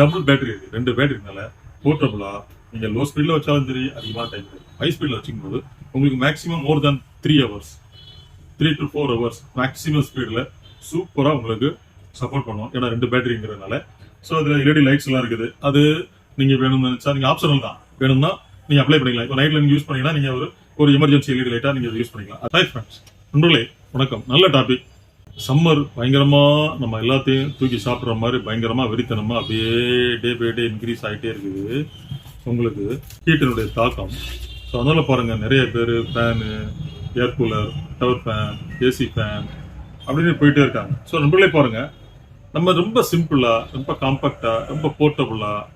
Double battery இருக்கு ரெண்டு பேட்டரினால போர்ட்டபுளா நீங்க லோ ஸ்பீட்ல வச்சாலும் சரி அதிகமாக டைம் ஹை ஸ்பீட்ல வச்சுக்கும் போது உங்களுக்கு maximum more then three hours three to four hours maximum ஸ்பீடில் சூப்பராக உங்களுக்கு சப்போர்ட் பண்ணும். ஏன்னா ரெண்டு பேட்டரிங்கிறதுனால ஸோ அதில் எல்இடி லைட்ஸ் எல்லாம் இருக்குது. அது நீங்கள் வேணும்னு நினச்சா நீங்கள் ஆப்ஷனல் தான். வேணும்னா நீங்கள் அப்ளை பண்ணிக்கலாம். இப்போ நைட்டில் நீங்கள் யூஸ் பண்ணீங்கன்னா நீங்கள் ஒரு ஒரு எமர்ஜென்சி எல்இடி லைட்டாக நீங்கள் யூஸ் பண்ணிக்கலாம். ஹாய் ஃப்ரெண்ட்ஸ் நண்பர்களே வணக்கம். நல்ல டாபிக் சம்மர் பயங்கரமாக நம்ம எல்லாத்தையும் தூக்கி சாப்பிட்ற மாதிரி பயங்கரமாக வெறித்தனமாக அப்படியே டே பை டே இன்க்ரீஸ் ஆகிட்டே இருக்குது உங்களுக்கு ஹீட்டினுடைய தாக்கம். ஸோ அதனால் பாருங்கள் நிறைய பேர் fan air cooler tower fan AC fan அப்படின்னு போயிட்டே இருக்காங்க. ஸோ நம்மளே பாருங்க நம்ம ரொம்ப சிம்பிளாக ரொம்ப காம்பாக்டா ரொம்ப போர்ட்டபுளாக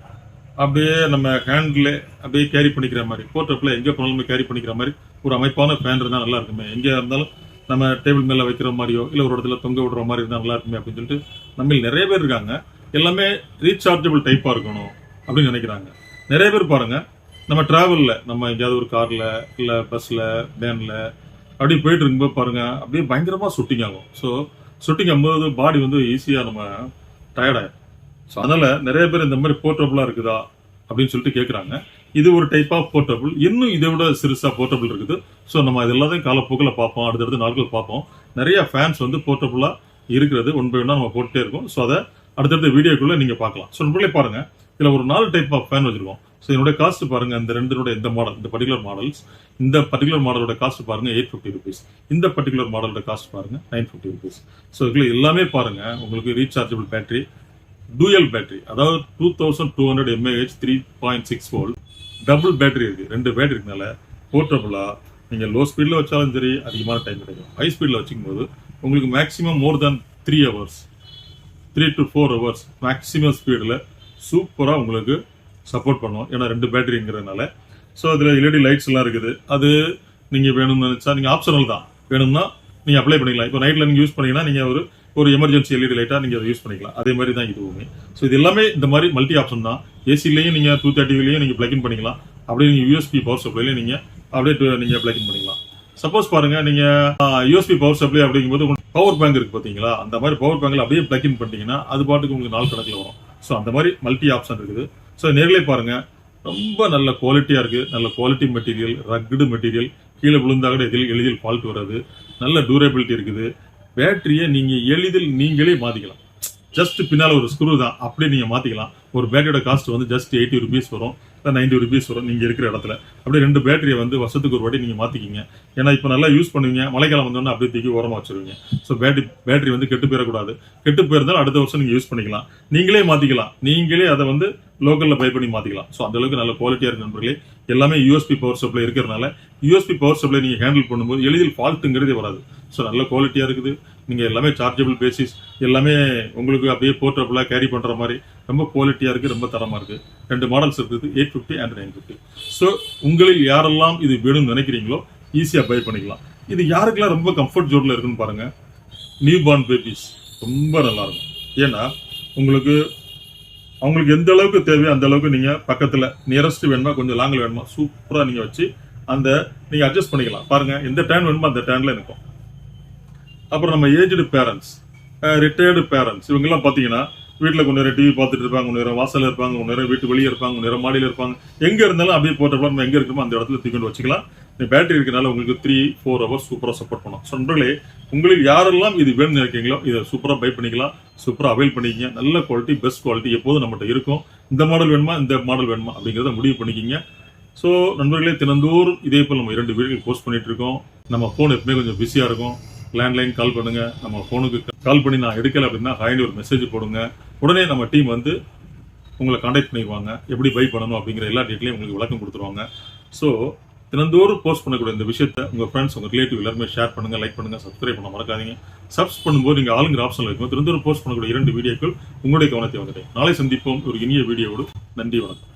அப்படியே நம்ம ஹேண்டிலே அப்படியே கேரி பண்ணிக்கிற மாதிரி போர்ட்டபுளாக எங்கே போனாலும் கேரி பண்ணிக்கிற மாதிரி ஒரு அமைப்பான ஃபேன் இருந்தால் நல்லா இருக்குமே. எங்கே இருந்தாலும் நம்ம டேபிள் மேலே வைக்கிற மாதிரியோ இல்லை ஒரு இடத்துல தொங்க விடுற மாதிரி இருந்தால் நல்லா இருக்குமே அப்படின்னு சொல்லிட்டு நம்ம நிறைய பேர் இருக்காங்க. எல்லாமே ரீசார்ஜபிள் டைப்பாக இருக்கணும் அப்படின்னு நினைக்கிறாங்க. நிறைய பேர் பாருங்கள் நம்ம ட்ராவலில் நம்ம எங்கேயாவது ஒரு காரில் இல்லை பஸ்ஸில் வேனில் அப்படியே போயிட்டு இருக்கும்போது பாருங்க அப்படியே பயங்கரமாக சுட்டிங் ஆகும். ஸோ சுட்டிங் ஆகும்போது பாடி வந்து ஈஸியாக நம்ம டயர்டாயிடும் ஸோ அதனால் நிறைய பேர் இந்த மாதிரி போர்ட்டபுளாக இருக்குதா அப்படின்னு சொல்லிட்டு கேட்குறாங்க இது ஒரு டைப் ஆஃப் போர்ட்டபிள் இன்னும் இதை விட சிறுசாக போர்ட்டபிள் இருக்குது. ஸோ நம்ம இது எல்லாத்தையும் காலப்போக்கில் பார்ப்போம். அடுத்தடுத்த நாட்கள் பார்ப்போம். நிறைய ஃபேன்ஸ் வந்து போர்ட்டபுளாக இருக்கிறது. ஒன் பை ஒன்றா நம்ம போட்டுட்டே இருக்கோம். ஸோ அதை அடுத்தடுத்த வீடியோக்குள்ளே நீங்கள் பார்க்கலாம். ஸோ நம்மளே பாருங்கள் இதில் ஒரு நாலு டைப் ஆஃப் ஃபேன் வச்சுருக்கோம். ஸோ என்னுடைய காஸ்ட் பாருங்கள் இந்த ரெண்டுனுடைய இந்த மாடல் இந்த பர்டிகுலர் மாடல்ஸ் இந்த பர்டிகுலர் மாடலோட காஸ்ட் பாருங்கள் எயிட் ஃபிஃப்டி ருபீஸ் இந்த பர்டிகுலர் மாடலோட காஸ்ட் பாருங்கள் நைன் ஃபிஃப்டி ருபீஸ் ஸோ இதில் எல்லாமே பாருங்கள் உங்களுக்கு ரீசார்ஜபிள் பேட்டரி டூயல் பேட்டரி அதாவது two thousand two hundred mAh three point six volt double battery இருக்குது ரெண்டு பேட்டரி இருக்கனால போர்ட்டபுளாக நீங்கள் லோ ஸ்பீடில் வச்சாலும் சரி அதிகமான டைம் கிடைக்கும். ஹை ஸ்பீடில் வச்சுக்கும் போது உங்களுக்கு maximum more then three hours three to four hours maximum ஸ்பீடில் சூப்பராக உங்களுக்கு சப்போர்ட் பண்ணும். ஏன்னா ரெண்டு பேட்டரிங்கிறதுனால ஸோ அதில் எல்இடி லைட்ஸ் எல்லாம் இருக்குது. அது நீங்கள் வேணும்னு நினச்சா நீங்கள் ஆப்ஷனல் தான். வேணும்னா நீங்கள் அப்ளை பண்ணிக்கலாம். இப்போ நைட்டில் நீங்கள் யூஸ் பண்ணிங்கன்னா நீங்கள் ஒரு ஒரு எமர்ஜென்சி எல்இடி லைட்டாக நீங்கள் அதை யூஸ் பண்ணிக்கலாம். அதே மாதிரி தான் இதுவுமே. ஸோ இது எல்லாமே இந்த மாதிரி மல்டி ஆப்ஷன் தான். ஏசிலையும் நீங்கள் டூ தேர்ட்டிலையும் நீங்கள் பிளக்இன் பண்ணிக்கலாம். அப்படியே நீங்கள் யூஎஸ்பி பவர் சப்ளைலையும் நீங்கள் அப்படியே நீங்கள் பிளக்இன் பண்ணிக்கலாம். சப்போஸ் பாருங்க நீங்கள் யூஎஸ்பி பவர் சப்ளை அப்படிங்கும்போது பவர் பேங்க் இருக்குது பார்த்தீங்களா அந்த மாதிரி பவர் பேங்கில் அப்படியே பிளக் பண்ணிட்டீங்கன்னா அது பாட்டுக்கு உங்களுக்கு நாள் கணக்கில் வரும். ஸோ அந்த மாதிரி மல்டி ஆப்ஷன் இருக்குது. ஸோ நேரிலே பாருங்கள் ரொம்ப நல்ல குவாலிட்டியாக இருக்குது நல்ல குவாலிட்டி மெட்டீரியல் ரக்டு மெட்டீரியல் கீழே விழுந்தா கூட எதில் எளிதில் ஃபால்ட் வராது. நல்ல டூரபிலிட்டி இருக்குது. பேட்டரியை நீங்கள் எளிதில் நீங்களே மாற்றிக்கலாம் ஜஸ்ட் பின்னால் ஒரு ஸ்க்ரூ தான். அப்படியே நீங்கள் மாற்றிக்கலாம் ஒரு பேட்டரியோட காஸ்ட் வந்து ஜஸ்ட் எயிட்டி ருபீஸ் வரும் இல்லை நைன்டி ருபீஸ் வரும் நீங்கள் இருக்கிற இடத்துல. அப்படியே ரெண்டு பேட்டரியை வந்து வருஷத்துக்கு ஒரு வாட்டி நீங்கள் மாற்றிக்கிங்க ஏன்னா இப்போ நல்லா யூஸ் பண்ணுவீங்க மழைக்காலம் வந்தோன்னா அப்படியே தூக்கி ஓரமாக வச்சுருவீங்க. ஸோ பேட்டரி பேட்டரி வந்து கெட்டு போயிடக்கூடாது கெட்டு போயிருந்தாலும் அடுத்த வருஷம் நீங்கள் யூஸ் பண்ணிக்கலாம். நீங்களே மாற்றிக்கலாம் நீங்களே அதை வந்து லோக்கலில் பை பண்ணி மாற்றிக்கலாம் ஸோ அந்தளவுக்கு நல்ல குவாலிட்டியாக இருக்கு நண்பர்களே. எல்லாமே யூஎஸ்பி பவர் சப்ளை இருக்கிறதுனால யூஎஸ்பி பவர் சப்ளை நீங்கள் ஹேண்டில் பண்ணும்போது எளிதில் ஃபால்ட்டுங்கிறதே வராது. ஸோ நல்ல குவாலிட்டியாக இருக்குது. நீங்கள் எல்லாமே சார்ஜபிள் பேசிஸ் எல்லாமே உங்களுக்கு அப்படியே போர்ட்டபுளாக கேரி பண்ணுற மாதிரி ரொம்ப குவாலிட்டியாக இருக்குது ரொம்ப தரமாக இருக்குது ரெண்டு மாடல்ஸ் இருக்குது eight fifty and nine fifty so உங்களில் யாரெல்லாம் இது வேணும்னு நினைக்கிறீங்களோ ஈஸியாக பை பண்ணிக்கலாம். இது யாருக்கெல்லாம் ரொம்ப கம்ஃபர்ட் ஜோனில் இருக்குன்னு பாருங்கள் நியூ பார்ன் பேபிஸ் ரொம்ப நல்லா இருக்கும். ஏன்னா உங்களுக்கு அவங்களுக்கு எந்த அளவுக்கு தேவையோ அந்த அளவுக்கு நீங்கள் பக்கத்தில் நியரஸ்ட் வேணுமா கொஞ்சம் லாங்கில் வேணுமா சூப்பராக நீங்கள் வச்சு அந்த நீங்கள் அட்ஜஸ்ட் பண்ணிக்கலாம். பாருங்கள் எந்த டேன் வேணுமோ அந்த டேன்ல இருக்கும் அப்புறம் நம்ம ஏஜ்டு பேரண்ட்ஸ் ரிட்டையர்டு பேரண்ட்ஸ் இவங்கெல்லாம் பார்த்தீங்கன்னா வீட்டில் கொஞ்ச நேரம் டிவி பார்த்துட்டு இருப்பாங்க கொஞ்ச நேரம் வாசல்ல இருப்பாங்க கொஞ்ச நேரம் வீட்டு வெளியே இருப்பாங்க கொஞ்ச நேரம் மாடியில் இருப்பாங்க. எங்கே இருந்தாலும் அப்படியே போட்டப்போ நம்ம எங்கே இருக்கோமோ அந்த இடத்துல தூக்கிட்டு வச்சுக்கலாம். இந்த பேட்டரி இருக்கனால உங்களுக்கு த்ரீ ஃபோர் ஹவர்ஸ் சூப்பராக சப்போர்ட் பண்ணும். ஸோ நண்பர்களே உங்களுக்கு யாரெல்லாம் இது வேணும்னு நினைக்கிறீங்களோ இதை சூப்பராக பை பண்ணிக்கலாம். சூப்பராக அவைல் பண்ணிக்கிங்க. நல்ல குவாலிட்டி பெஸ்ட் குவாலிட்டி எப்போதும் நம்மகிட்ட இருக்கும். இந்த மாடல் வேணுமா இந்த மாடல் வேணுமா அப்படிங்கிறத முடிவு பண்ணிக்கிங்க. ஸோ நண்பர்களே தினந்தோறும் இதே போல் நம்ம இரண்டு வீடியோகள் போஸ்ட் பண்ணிகிட்டு இருக்கோம். நம்ம ஃபோன் எப்பவுமே கொஞ்சம் பிஸியாக இருக்கும். லேண்ட்லைன் கால் பண்ணுங்க. நம்ம ஃபோனுக்கு கால் பண்ணி நான் எடுக்கல அப்படின்னா ஹாய்னு ஒரு மெசேஜ் போடுங்க. உடனே நம்ம டீம் வந்து உங்களை காண்டாக்ட் பண்ணிக்குவாங்க. எப்படி பை பண்ணணும் அப்படிங்கிற எல்லா டீட்டெயிலையும் உங்களுக்கு விளக்கம் கொடுத்துருவாங்க. ஸோ தினந்தோறும் போஸ்ட் பண்ணக்கூடிய இந்த விஷயத்தை உங்கள் ஃப்ரெண்ட்ஸ் உங்கள் ரிலேட்டிவ் எல்லாருமே ஷேர் பண்ணுங்கள் லைக் பண்ணுங்கள் சப்ஸ்கிரைப் பண்ண மறக்காதீங்க. சப்ஸ் பண்ணும்போது நீங்கள் ஆளுங்கிற ஆப்ஷன் இருக்கும் தினந்தோறும் போஸ்ட் பண்ணக்கூடிய இரண்டு வீடியோக்கள் உங்களுடைய கவனத்தை வந்துட்டேன் நாளை சந்திப்போம். ஒரு இனிய வீடியோவோடு நன்றி வணக்கம்.